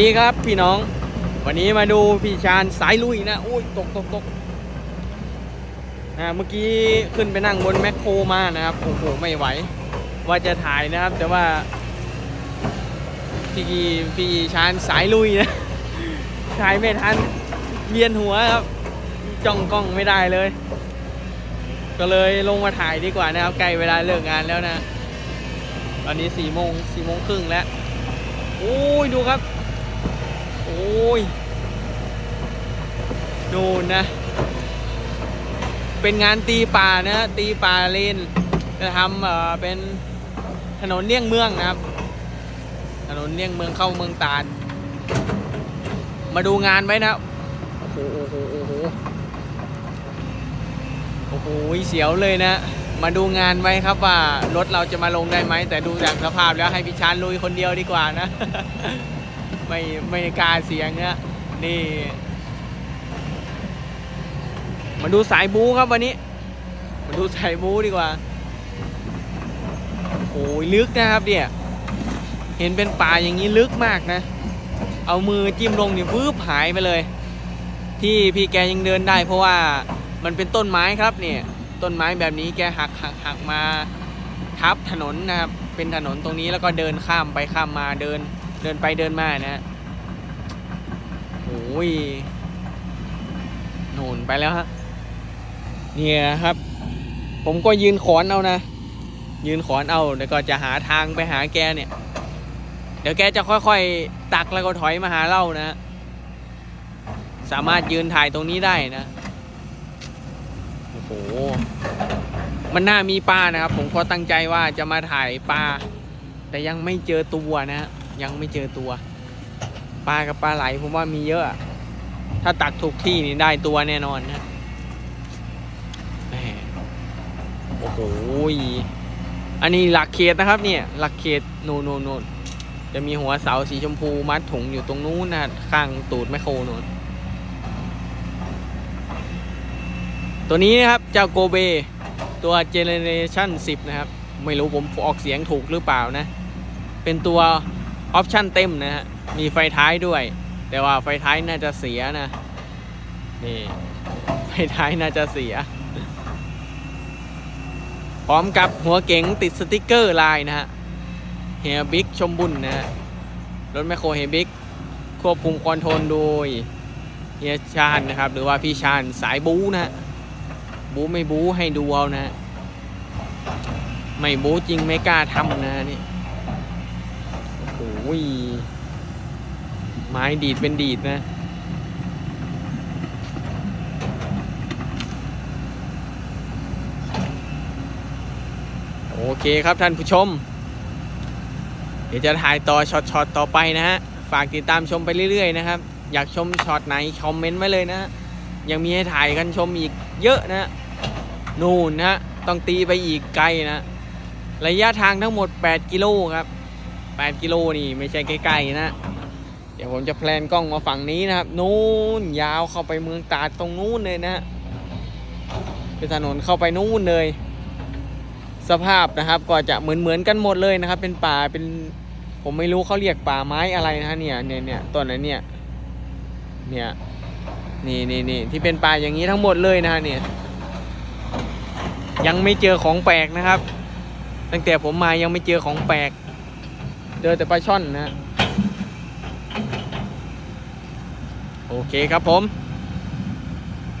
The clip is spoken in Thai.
ดีครับพี่น้อง วันนี้มาดูพี่ชาญสายลุยนะอุ้ยตกตกตกนะเมื่อกี้ขึ้นไปนั่งบนแมคโครมานะครับโอ้โหไม่ไหว ว่าจะถ่ายนะครับ แต่ว่า พี่พี่ชาญสายลุยนะถ่ายไม่ทันเวียนหัวครับจ้องกล้องไม่ได้เลย ก็เลยลงมาถ่ายดีกว่านะครับใกล้เวลาเลิกงานแล้วนะ ตอนนี้สี่โมงสี่โมงครึ่งแล้วโอ้ยดูครับ ยนู่นนะ เป็นงานตีป่านะตีป่าเลนจะทำเอ่อเป็นถนนเลี่ยงเมืองนะครับ ถนนเลี่ยงเมืองเข้าเมืองตาดมาดูงานไว้นะโอ้โหโอ้โหโอ้โหโอ้โหเสียวเลยนะ มาดูงานไว้ครับว่ารถเราจะมาลงได้ไหมแต่ดูจากสภาพแล้วให้พี่ชานลุยคนเดียวดีกว่านะ ไม่ไม่กล้าเสียงนะนี่ มาดูสายบูครับวันนี้ มาดูสายบูดีกว่าโอ้ยลึกนะครับเนี่ยเห็นเป็นป่าอย่างนี้ลึกมากนะ เอามือจิ้มลงเนี่ยวืบหายไปเลย ที่พี่แกยังเดินได้ เพราะว่ามันเป็นต้นไม้ครับเนี่ยต้นไม้แบบนี้แกหักหักหักมาทับถนนนะครับ เป็นถนนตรงนี้แล้วก็เดินข้ามไปข้ามมาเดิน เดินไปเดินมานะฮะโอ้ยโน่นไปแล้วฮะเนี่ยครับ ผมก็ยืนขอนเอานะ ยืนขอนเอาแล้วก็จะหาทางไปหาแกเนี่ย เดี๋ยวแกจะค่อยๆ ตักแล้วก็ถอยมาหาเรานะ สามารถยืนถ่ายตรงนี้ได้นะ โอ้โห มันน่ามีปลานะครับ ผมก็ตั้งใจว่าจะมาถ่ายปลาแต่ยังไม่เจอตัวนะฮะ ยังไม่เจอตัว ปลากับปลาไหลผมว่ามีเยอะ ถ้าตักถูกที่นี่ได้ตัวแน่นอนนะโอ้โห อันนี้หลักเขตนะครับเนี่ย หลักเขตโนโนโนจะมีหัวเสาสีชมพูมัดถุงอยู่ตรงนู้นนะข้างตูดแมคโครโนนตัวนี้นะครับเจ้าโกเบ ตัวเจเนเรชั่น10 นะครับ ไม่รู้ผมออกเสียงถูกหรือเปล่านะ เป็นตัว ออปชั่นเต็มนะฮะ มีไฟท้ายด้วย แต่ว่าไฟท้ายน่าจะเสียนะ นี่ ไฟท้ายน่าจะเสีย พร้อมกับหัวเก๋งติดสติกเกอร์ลายนะฮะเฮียบิ๊กชมบุญนะฮะ รถแมคโครเฮียบิ๊กควบคุมคอนโทรลโดยเฮียชาญนะครับ หรือว่าพี่ชาญสายบู๊นะฮะ บู๊ไม่บู๊ให้ดูเอานะฮะ ไม่บู๊จริงไม่กล้าทำนะนี่ โอ้ยไม้ดีดเป็นดีดนะโอเคครับท่านผู้ชม เดี๋ยวจะถ่ายต่อช็อตๆต่อไปนะฮะ ฝากติดตามชมไปเรื่อยๆนะครับ อยากชมช็อตไหนคอมเมนต์ไว้เลยนะฮะยังมีให้ถ่ายกันชมอีกเยอะนะฮะนู่นนะฮะต้องตีไปอีกไกลนะ ระยะทางทั้งหมด 8 กิโลครับ 8 กิโลนี่ไม่ใช่ใกล้ๆนะ เดี๋ยวผมจะแพลนกล้องมาฝั่งนี้นะครับ นู้นยาวเข้าไปเมืองตาดตรงนู้นเลยนะฮะเป็นถนนเข้าไปนู้นเลย สภาพนะครับก็จะเหมือนเหมือนกันหมดเลยนะครับ เป็นป่าเป็นผมไม่รู้เขาเรียกป่าไม้อะไรนะฮะเนี่ยเนี่ยเนี่ยต้นนั้นเนี่ยเนี่ยนี่นี่นี่ที่เป็นป่าอย่างนี้ทั้งหมดเลยนะฮะเนี่ยยังไม่เจอของแปลกนะครับ ตั้งแต่ผมมายังไม่เจอของแปลก เจอแต่ปลาช่อนนะฮะโอเคครับผม